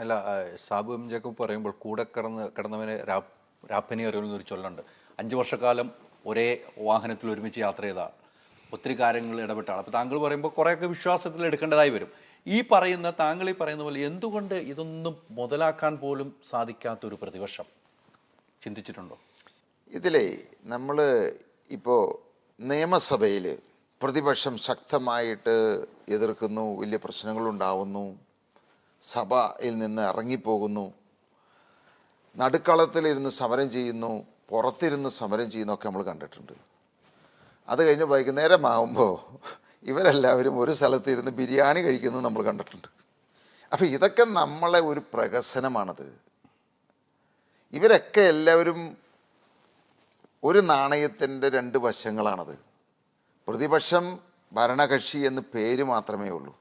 അല്ല Sabu M Jacob പറയുമ്പോൾ കൂടെ കിടന്ന് കിടന്നവന് രാപ്പനി അറിയുന്ന ഒരു ചൊല്ലുണ്ട്. അഞ്ച് വർഷക്കാലം ഒരേ വാഹനത്തിൽ ഒരുമിച്ച് യാത്ര ചെയ്താൽ ഒത്തിരി കാര്യങ്ങൾ ഇടപെട്ടാണ് അപ്പോൾ താങ്കൾ പറയുമ്പോൾ കുറേയൊക്കെ വിശ്വാസത്തിൽ എടുക്കേണ്ടതായി വരും. ഈ പറയുന്ന താങ്കൾ ഈ പറയുന്ന പോലെ എന്തുകൊണ്ട് ഇതൊന്നും മുതലാക്കാൻ പോലും സാധിക്കാത്തൊരു പ്രതിപക്ഷം ചിന്തിച്ചിട്ടുണ്ടോ? ഇതിലേ നമ്മൾ ഇപ്പോൾ നിയമസഭയിൽ പ്രതിപക്ഷം ശക്തമായിട്ട് എതിർക്കുന്നു വലിയ പ്രശ്നങ്ങളുണ്ടാവുന്നു. സഭയിൽ നിന്ന് ഇറങ്ങിപ്പോകുന്നു. നടുക്കളത്തിലിരുന്ന് സമരം ചെയ്യുന്നു. പുറത്തിരുന്ന് സമരം ചെയ്യുന്നൊക്കെ നമ്മൾ കണ്ടിട്ടുണ്ട്. അത് കഴിഞ്ഞ് വൈകുന്നേരമാകുമ്പോൾ ഇവരെല്ലാവരും ഒരു സ്ഥലത്തിരുന്ന് ബിരിയാണി കഴിക്കുന്നു നമ്മൾ കണ്ടിട്ടുണ്ട്. അപ്പോൾ ഇതൊക്കെ നമ്മളെ ഒരു പ്രഹസനമാണത്. ഇവരൊക്കെ എല്ലാവരും ഒരു നാണയത്തിന്റെ രണ്ട് വശങ്ങളാണത്. പ്രതിപക്ഷം ഭരണകക്ഷി എന്ന് പേര് മാത്രമേ ഉള്ളൂ.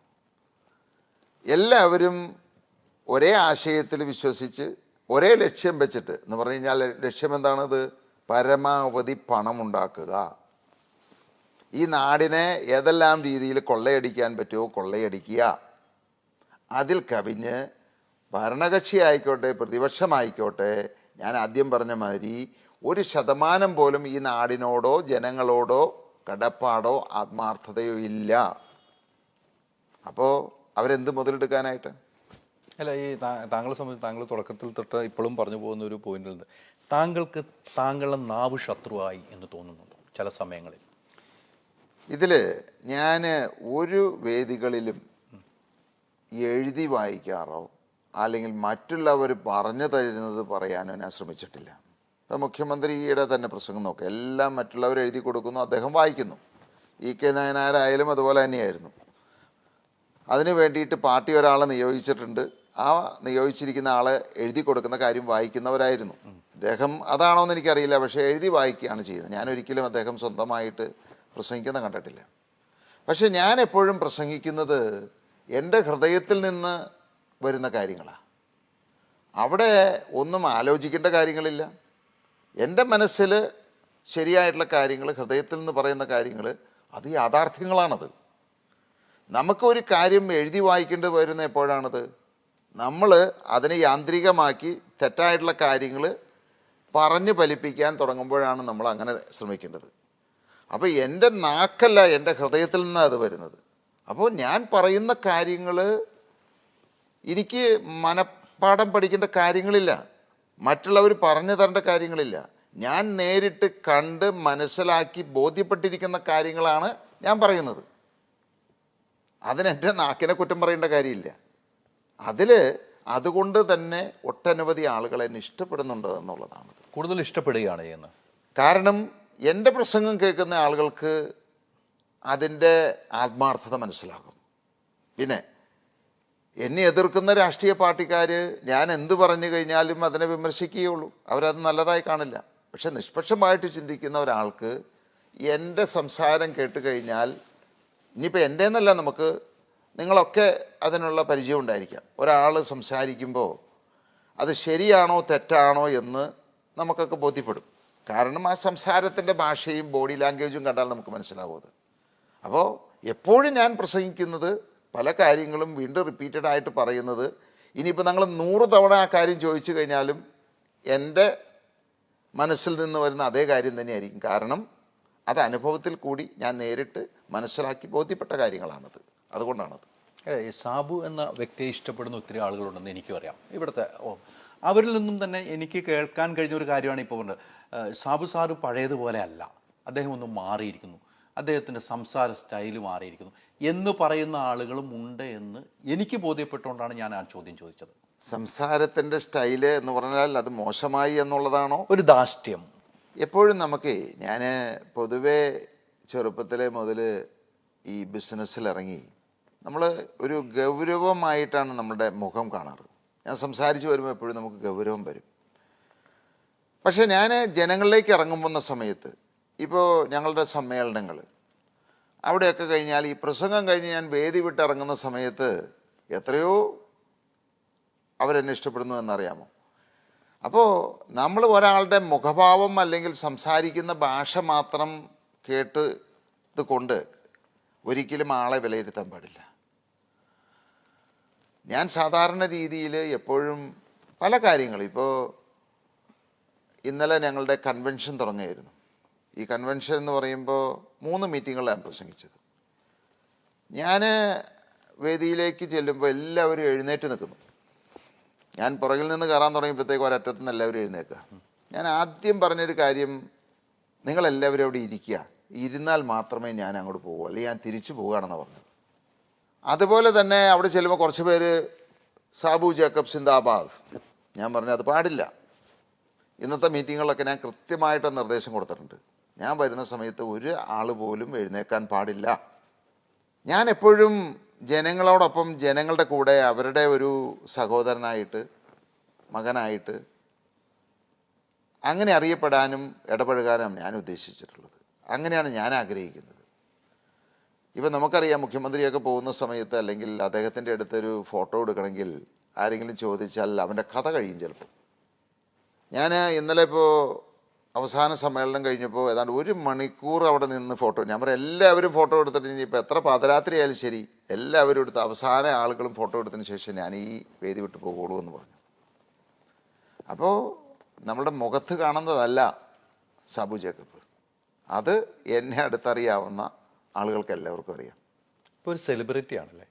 എല്ലാവരും ഒരേ ആശയത്തിൽ വിശ്വസിച്ച് ഒരേ ലക്ഷ്യം വെച്ചിട്ട് എന്ന് പറഞ്ഞു കഴിഞ്ഞാൽ ലക്ഷ്യം എന്താണത്? പരമാവധി പണം ഉണ്ടാക്കുക. ഈ നാടിനെ ഏതെല്ലാം രീതിയിൽ കൊള്ളയടിക്കാൻ പറ്റുമോ കൊള്ളയടിക്കുക. അതിൽ കവിഞ്ഞ് ഭരണകക്ഷി ആയിക്കോട്ടെ പ്രതിപക്ഷമായിക്കോട്ടെ ഞാൻ ആദ്യം പറഞ്ഞ മാതിരി ഒരു ശതമാനം പോലും ഈ നാടിനോടോ ജനങ്ങളോടോ കടപ്പാടോ ആത്മാർത്ഥതയോ ഇല്ല. അപ്പോൾ അവരെന്ത് മുതലെടുക്കാനായിട്ട്? അല്ല ഈ താങ്കളെ സംബന്ധിച്ച് താങ്കൾ തുടക്കത്തിൽ തൊട്ട് ഇപ്പോഴും പറഞ്ഞു പോകുന്ന ഒരു പോയിന്റിൽ താങ്കൾക്ക് താങ്കളുടെ നാവ് ശത്രുവായി എന്ന് തോന്നുന്നുണ്ടോ ചില സമയങ്ങളിൽ? ഇതിൽ ഞാൻ ഒരു വേദികളിലും എഴുതി വായിക്കാറോ അല്ലെങ്കിൽ മറ്റുള്ളവർ പറഞ്ഞു തരുന്നത് പറയാനോ ഞാൻ ശ്രമിച്ചിട്ടില്ല. ഇപ്പം മുഖ്യമന്ത്രിയുടെ തന്നെ പ്രസംഗം നോക്കുക എല്ലാം മറ്റുള്ളവർ എഴുതി കൊടുക്കുന്നു അദ്ദേഹം വായിക്കുന്നു. ഇ കെ നായനാരായാലും അതുപോലെ തന്നെയായിരുന്നു. അതിനു വേണ്ടിയിട്ട് പാർട്ടി ഒരാളെ നിയോഗിച്ചിട്ടുണ്ട്. ആ നിയോഗിച്ചിരിക്കുന്ന ആളെ എഴുതി കൊടുക്കുന്ന കാര്യം വായിക്കുന്നവരായിരുന്നു. അദ്ദേഹം അതാണോ എന്ന് എനിക്കറിയില്ല. പക്ഷേ എഴുതി വായിക്കുകയാണ് ചെയ്യുന്നത്. ഞാൻ ഒരിക്കലും അദ്ദേഹം സ്വന്തമായിട്ട് പ്രസംഗിക്കുന്ന കണ്ടിട്ടില്ല. പക്ഷെ ഞാൻ എപ്പോഴും പ്രസംഗിക്കുന്നത് എന്റെ ഹൃദയത്തിൽ നിന്ന് വരുന്ന കാര്യങ്ങളാണ് അവിടെ ഒന്നും ആലോചിക്കേണ്ട കാര്യങ്ങളില്ല. എന്റെ മനസ്സിൽ ശരിയായിട്ടുള്ള കാര്യങ്ങൾ ഹൃദയത്തിൽ നിന്ന് പറയുന്ന കാര്യങ്ങൾ അത് യാഥാർത്ഥ്യങ്ങളാണത്. നമുക്കൊരു കാര്യം എഴുതി വായിക്കേണ്ടി വരുന്ന എപ്പോഴാണത്? നമ്മൾ അതിനെ യാന്ത്രികമാക്കി തെറ്റായിട്ടുള്ള കാര്യങ്ങൾ പറഞ്ഞു ഫലിപ്പിക്കാൻ തുടങ്ങുമ്പോഴാണ് നമ്മൾ അങ്ങനെ ശ്രമിക്കേണ്ടത്. അപ്പോൾ എന്റെ നാക്കല്ല എന്റെ ഹൃദയത്തിൽ നിന്നാണ് അത് വരുന്നത്. അപ്പോൾ ഞാൻ പറയുന്ന കാര്യങ്ങൾ എനിക്ക് മനപ്പാഠം പഠിക്കേണ്ട കാര്യങ്ങളില്ല. മറ്റുള്ളവർ പറഞ്ഞു തരേണ്ട കാര്യങ്ങളില്ല. ഞാൻ നേരിട്ട് കണ്ട് മനസ്സിലാക്കി ബോധ്യപ്പെട്ടിരിക്കുന്ന കാര്യങ്ങളാണ് ഞാൻ പറയുന്നത്. അതിനെന്റെ നാക്കിനെ കുറ്റം പറയേണ്ട കാര്യമില്ല. അതിൽ അതുകൊണ്ട് തന്നെ ഒട്ടനവധി ആളുകൾ എന്നെ ഇഷ്ടപ്പെടുന്നുണ്ട് എന്നുള്ളതാണ് കൂടുതൽ ഇഷ്ടപ്പെടുകയാണ് ചെയ്യുന്നത്. കാരണം എന്റെ പ്രസംഗം കേൾക്കുന്ന ആളുകൾക്ക് അതിന്റെ ആത്മാർത്ഥത മനസ്സിലാകും. പിന്നെ എന്നെ എതിർക്കുന്ന രാഷ്ട്രീയ പാർട്ടിക്കാർ ഞാൻ എന്ത് പറഞ്ഞു കഴിഞ്ഞാലും അതിനെ വിമർശിക്കുകയുള്ളൂ. അവരത് നല്ലതായി കാണില്ല. പക്ഷെ നിഷ്പക്ഷമായിട്ട് ചിന്തിക്കുന്ന ഒരാൾക്ക് എന്റെ സംസാരം കേട്ട് കഴിഞ്ഞാൽ ഇനിയിപ്പോൾ എന്റെ എന്നല്ല നമുക്ക് നിങ്ങളൊക്കെ അതിനുള്ള പരിചയം ഉണ്ടായിരിക്കാം. ഒരാൾ സംസാരിക്കുമ്പോൾ അത് ശരിയാണോ തെറ്റാണോ എന്ന് നമുക്കൊക്കെ ബോധ്യപ്പെടും. കാരണം ആ സംസാരത്തിന്റെ ഭാഷയും ബോഡി ലാംഗ്വേജും കണ്ടാൽ നമുക്ക് മനസ്സിലാവുന്നത് അപ്പോൾ എപ്പോഴും ഞാൻ പ്രസംഗിക്കുന്നത് പല കാര്യങ്ങളും വീണ്ടും റിപ്പീറ്റഡ് ആയിട്ട് പറയുന്നത് ഇനിയിപ്പോൾ നിങ്ങൾ നൂറ് തവണ ആ കാര്യം ചോദിച്ചു കഴിഞ്ഞാലും എന്റെ മനസ്സിൽ നിന്ന് വരുന്ന അതേ കാര്യം തന്നെയായിരിക്കും. കാരണം അത് അനുഭവത്തിൽ കൂടി ഞാൻ നേരിട്ട് മനസ്സിലാക്കി ബോധ്യപ്പെട്ട കാര്യങ്ങളാണത്. അതുകൊണ്ടാണത്. സാബു എന്ന വ്യക്തിയെ ഇഷ്ടപ്പെടുന്ന ഒത്തിരി ആളുകളുണ്ടെന്ന് എനിക്കും അറിയാം. ഇവിടുത്തെ ഓ അവരിൽ നിന്നും തന്നെ എനിക്ക് കേൾക്കാൻ കഴിഞ്ഞ ഒരു കാര്യമാണ് ഇപ്പോൾ പറഞ്ഞത്. സാബു സാറ് പഴയതുപോലെ അല്ല. അദ്ദേഹം ഒന്ന് മാറിയിരിക്കുന്നു. അദ്ദേഹത്തിന്റെ സംസാര സ്റ്റൈൽ മാറിയിരിക്കുന്നു. എന്ന് പറയുന്ന ആളുകളും ഉണ്ട് എന്ന് എനിക്ക് ബോധ്യപ്പെട്ടുകൊണ്ടാണ് ഞാൻ ആ ചോദ്യം ചോദിച്ചത്. സംസാരത്തിന്റെ സ്റ്റൈൽ എന്ന് പറഞ്ഞാൽ അത് മോശമായി എന്നുള്ളതാണോ? ഒരു ദാഷ്ട്യം എപ്പോഴും നമുക്ക് ഞാൻ പൊതുവേ ചെറുപ്പത്തിലെ മുതൽ ഈ ബിസിനസ്സിൽ ഇറങ്ങി നമ്മൾ ഒരു ഗൗരവമായിട്ടാണ് നമ്മുടെ മുഖം കാണാറ്. ഞാൻ സംസാരിച്ച് വരുമ്പോൾ എപ്പോഴും നമുക്ക് ഗൗരവം വരും. പക്ഷേ ഞാൻ ജനങ്ങളിലേക്ക് ഇറങ്ങുമ്പോൾ സമയത്ത് ഇപ്പോൾ ഞങ്ങളുടെ സമ്മേളനങ്ങൾ അവിടെയൊക്കെ കഴിഞ്ഞാൽ ഈ പ്രസംഗം കഴിഞ്ഞ് ഞാൻ വേദി വിട്ടിറങ്ങുന്ന സമയത്ത് എത്രയോ അവരെന്നെ ഇഷ്ടപ്പെടുന്നു എന്നറിയാമോ? അപ്പോൾ നമ്മൾ ഒരാളുടെ മുഖഭാവം അല്ലെങ്കിൽ സംസാരിക്കുന്ന ഭാഷ മാത്രം കേട്ട് ഇത് കൊണ്ട് ഒരിക്കലും ആളെ വിലയിരുത്താൻ പാടില്ല. ഞാൻ സാധാരണ രീതിയിൽ എപ്പോഴും പല കാര്യങ്ങളും ഇപ്പോൾ ഇന്നലെ ഞങ്ങളുടെ കൺവെൻഷൻ തുടങ്ങിയായിരുന്നു ഈ കൺവെൻഷൻ എന്ന് പറയുമ്പോൾ മൂന്ന് മീറ്റിങ്ങുകളാണ് പ്രസംഗിച്ചത്. ഞാൻ വേദിയിലേക്ക് ചെല്ലുമ്പോൾ എല്ലാവരും എഴുന്നേറ്റ് നിൽക്കുന്നു. ഞാൻ പുറകിൽ നിന്ന് കയറാൻ തുടങ്ങിയപ്പോഴത്തേക്ക് ഒരറ്റത്ത് നിന്ന് എല്ലാവരും എഴുന്നേക്കുക ഞാൻ ആദ്യം പറഞ്ഞൊരു കാര്യം നിങ്ങളെല്ലാവരും അവിടെ ഇരിക്കുക. ഇരുന്നാൽ മാത്രമേ ഞാൻ അങ്ങോട്ട് പോകൂ. അല്ലെങ്കിൽ ഞാൻ തിരിച്ചു പോകുകയാണെന്ന് പറഞ്ഞത്. അതുപോലെ തന്നെ അവിടെ ചെല്ലുമ്പോൾ കുറച്ച് പേര് സാബു ജേക്കബ് സിന്ദാബാദ്. ഞാൻ പറഞ്ഞു അത് പാടില്ല. ഇന്നത്തെ മീറ്റിങ്ങുകളിലൊക്കെ ഞാൻ കൃത്യമായിട്ട് നിർദ്ദേശം കൊടുത്തിട്ടുണ്ട്. ഞാൻ വരുന്ന സമയത്ത് ഒരു ആൾ പോലും എഴുന്നേക്കാൻ പാടില്ല. ഞാൻ എപ്പോഴും ജനങ്ങളോടൊപ്പം ജനങ്ങളുടെ കൂടെ അവരുടെ ഒരു സഹോദരനായിട്ട് മകനായിട്ട് അങ്ങനെ അറിയപ്പെടാനും ഇടപഴകാനും ഞാൻ ഉദ്ദേശിച്ചിട്ടുള്ളത്. അങ്ങനെയാണ് ഞാൻ ആഗ്രഹിക്കുന്നത്. ഇപ്പം നമുക്കറിയാം മുഖ്യമന്ത്രിയൊക്കെ പോകുന്ന സമയത്ത് അല്ലെങ്കിൽ അദ്ദേഹത്തിന്റെ അടുത്തൊരു ഫോട്ടോ എടുക്കണമെങ്കിൽ ആരെങ്കിലും ചോദിച്ചാൽ അവന്റെ കഥ കഴിയും ചിലപ്പോൾ. ഞാൻ ഇന്നലെ ഇപ്പോൾ അവസാന സമ്മേളനം കഴിഞ്ഞപ്പോൾ ഏതാണ്ട് ഒരു മണിക്കൂർ അവിടെ നിന്ന് ഫോട്ടോ ഞാൻ പറയാം എല്ലാവരും ഫോട്ടോ എടുത്തിട്ട് ഇനിയിപ്പോൾ എത്ര പാതിരാത്രി ആയാലും ശരി എല്ലാവരും എടുത്ത് അവസാന ആളുകളും ഫോട്ടോ എടുത്തതിന് ശേഷം ഞാൻ ഈ വേദി വിട്ട് പോകുള്ളൂ എന്ന് പറഞ്ഞു. അപ്പോൾ നമ്മളുടെ മുഖത്ത് കാണുന്നതല്ല സബു ജേക്കബ്. അത് എന്നെ അടുത്തറിയാവുന്ന ആളുകൾക്ക് എല്ലാവർക്കും അറിയാം. ഇപ്പോൾ ഒരു സെലിബ്രിറ്റി ആണല്ലേ?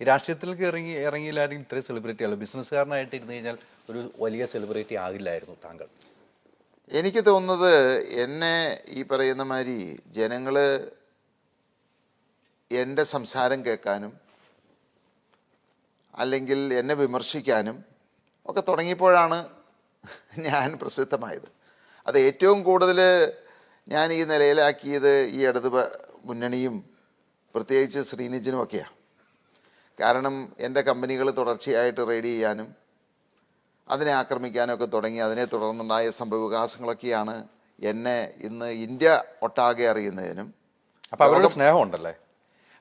രാഷ്ട്രീയത്തിലേക്ക് ഇറങ്ങി ഇറങ്ങിയില്ലായിരുന്നെങ്കിൽ ഇത്രയും സെലിബ്രിറ്റി അല്ല ബിസിനസ്സുകാരനായിട്ട് ഇരുന്ന് കഴിഞ്ഞാൽ ഒരു വലിയ സെലിബ്രിറ്റി ആകില്ലായിരുന്നു താങ്കൾ. എനിക്ക് തോന്നുന്നത് എന്നെ ഈ പറയുന്ന മാതിരി ജനങ്ങൾ എന്റെ സംസാരം കേൾക്കാനും അല്ലെങ്കിൽ എന്നെ വിമർശിക്കാനും ഒക്കെ തുടങ്ങിയപ്പോഴാണ് ഞാൻ പ്രസിദ്ധമായത്. അത് ഏറ്റവും കൂടുതൽ ഞാൻ ഈ നിലയിലാക്കിയത് ഈ ഇടത് മുന്നണിയും പ്രത്യേകിച്ച് ശ്രീനിജിനും ഒക്കെയാണ് കാരണം എന്റെ കമ്പനികൾ തുടർച്ചയായിട്ട് റെയ്ഡ് ചെയ്യാനും അതിനെ ആക്രമിക്കാനൊക്കെ തുടങ്ങി. അതിനെ തുടർന്നുണ്ടായ സംഭവവികാസങ്ങളൊക്കെയാണ് എന്നെ ഇന്ന് ഇന്ത്യ ഒട്ടാകെ അറിയുന്നതിനും. അപ്പം അവരുടെ സ്നേഹമുണ്ടല്ലേ?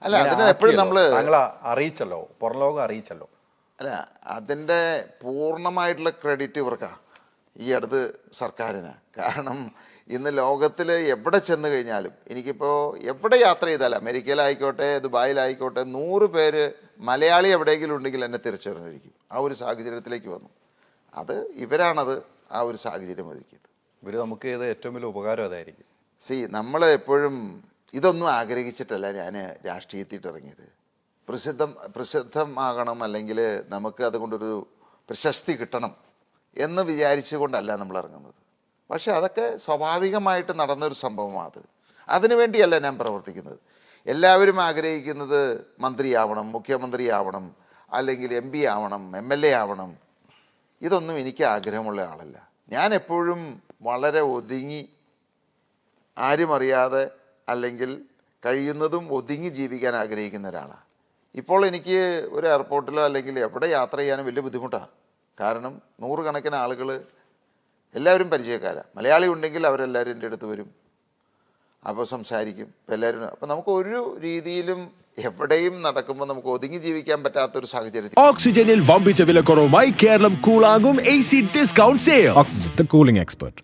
അല്ല അതിനെ എപ്പോഴും നമ്മൾ അറിയിച്ചല്ലോ പുറലോകം അറിയിച്ചല്ലോ. അല്ല അതിന്റെ പൂർണമായിട്ടുള്ള ക്രെഡിറ്റ് ഇവർക്കാണ് ഈ അടുത്ത് സർക്കാരിന്. കാരണം ഇന്ന് ലോകത്തിൽ എവിടെ ചെന്ന് കഴിഞ്ഞാലും എനിക്കിപ്പോൾ എവിടെ യാത്ര ചെയ്താലും അമേരിക്കയിലായിക്കോട്ടെ ദുബായിലായിക്കോട്ടെ നൂറ് പേര് മലയാളി എവിടെയെങ്കിലും ഉണ്ടെങ്കിൽ എന്നെ തിരിച്ചറിഞ്ഞിരിക്കും. ആ ഒരു സാഹചര്യത്തിലേക്ക് വന്നു. അത് ഇവരാണത് ആ ഒരു സാഹചര്യം ഒരുക്കിയത്. ഇവർ നമുക്ക് ചെയ്ത ഏറ്റവും വലിയ ഉപകാരം അതായിരിക്കും. സി നമ്മൾ എപ്പോഴും ഇതൊന്നും ആഗ്രഹിച്ചിട്ടല്ല ഞാൻ രാഷ്ട്രീയത്തിട്ട് ഇറങ്ങിയത്. പ്രസിദ്ധം പ്രസിദ്ധമാകണം അല്ലെങ്കിൽ നമുക്ക് അതുകൊണ്ടൊരു പ്രശസ്തി കിട്ടണം എന്ന് വിചാരിച്ചുകൊണ്ടല്ല നമ്മൾ ഇറങ്ങുന്നത്. പക്ഷെ അതൊക്കെ സ്വാഭാവികമായിട്ട് നടന്നൊരു സംഭവമാണ് അത് അതിനുവേണ്ടിയല്ല ഞാൻ പ്രവർത്തിക്കുന്നത്. എല്ലാവരും ആഗ്രഹിക്കുന്നത് മന്ത്രിയാവണം മുഖ്യമന്ത്രിയാവണം അല്ലെങ്കിൽ എം പി ആവണം എം എൽ എ ആവണം. ഇതൊന്നും എനിക്ക് ആഗ്രഹമുള്ള ആളല്ല. ഞാൻ എപ്പോഴും വളരെ ഒതുങ്ങി ആരും അറിയാതെ അല്ലെങ്കിൽ കഴിയുന്നതും ഒതുങ്ങി ജീവിക്കാൻ ആഗ്രഹിക്കുന്ന ഒരാളാണ് ഇപ്പോൾ എനിക്ക് ഒരു എയർപോർട്ടിലോ അല്ലെങ്കിൽ എവിടെ യാത്ര ചെയ്യാനും വലിയ ബുദ്ധിമുട്ടാണ് കാരണം നൂറുകണക്കിന് ആളുകൾ എല്ലാവരും പരിചയക്കാരാണ് മലയാളി ഉണ്ടെങ്കിൽ അവരെല്ലാവരും എന്റെ അടുത്ത് വരും. അപ്പോൾ സംസാരിക്കും. അപ്പോൾ എല്ലാവരും അപ്പോൾ നമുക്ക് ഒരു രീതിയിലും എവിടെയും നടക്കുമ്പോൾ നമുക്ക് ഒതുങ്ങി ജീവിക്കാൻ പറ്റാത്ത ഒരു സാഹചര്യത്തിൽ. ഓക്സിജനിൽ വമ്പിച്ച വിലക്കുറവുമായി Kerala കൂളാകും A C discount Oxygen cooling expert.